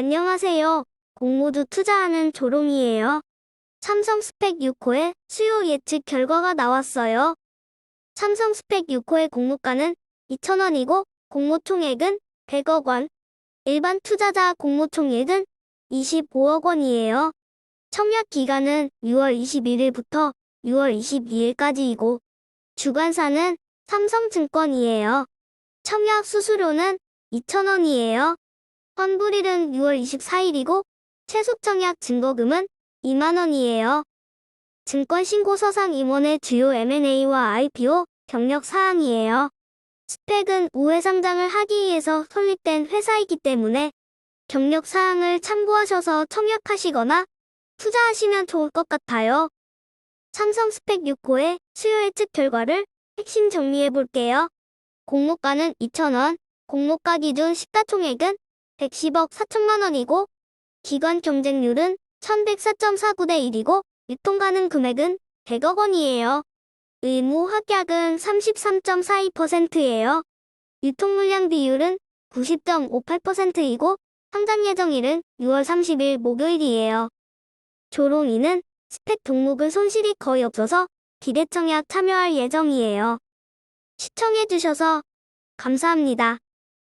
안녕하세요. 공모주 투자하는 조롱이에요. 삼성 스펙 6호의 수요 예측 결과가 나왔어요. 삼성 스펙 6호의 공모가는 2,000원이고 공모 총액은 100억 원. 일반 투자자 공모 총액은 25억 원이에요. 청약 기간은 6월 21일부터 6월 22일까지이고 주관사는 삼성증권이에요. 청약 수수료는 2,000원이에요. 환불일은 6월 24일이고 최소 청약 증거금은 2만원이에요. 증권신고서상 임원의 주요 M&A와 IPO 경력 사항이에요. 스펙은 우회 상장을 하기 위해서 설립된 회사이기 때문에 경력 사항을 참고하셔서 청약하시거나 투자하시면 좋을 것 같아요. 삼성 스펙 6호의 수요 예측 결과를 핵심 정리해 볼게요. 공모가는 2,000원, 공모가 기준 시가총액은 110억 4천만 원이고 기관 경쟁률은 1104.49대 1이고 유통 가능 금액은 100억 원이에요. 의무 확약은 33.42%예요. 유통 물량 비율은 90.58%이고 상장 예정일은 6월 30일 목요일이에요. 조롱이는 스펙 종목은 손실이 거의 없어서 비대청약 참여할 예정이에요. 시청해주셔서 감사합니다.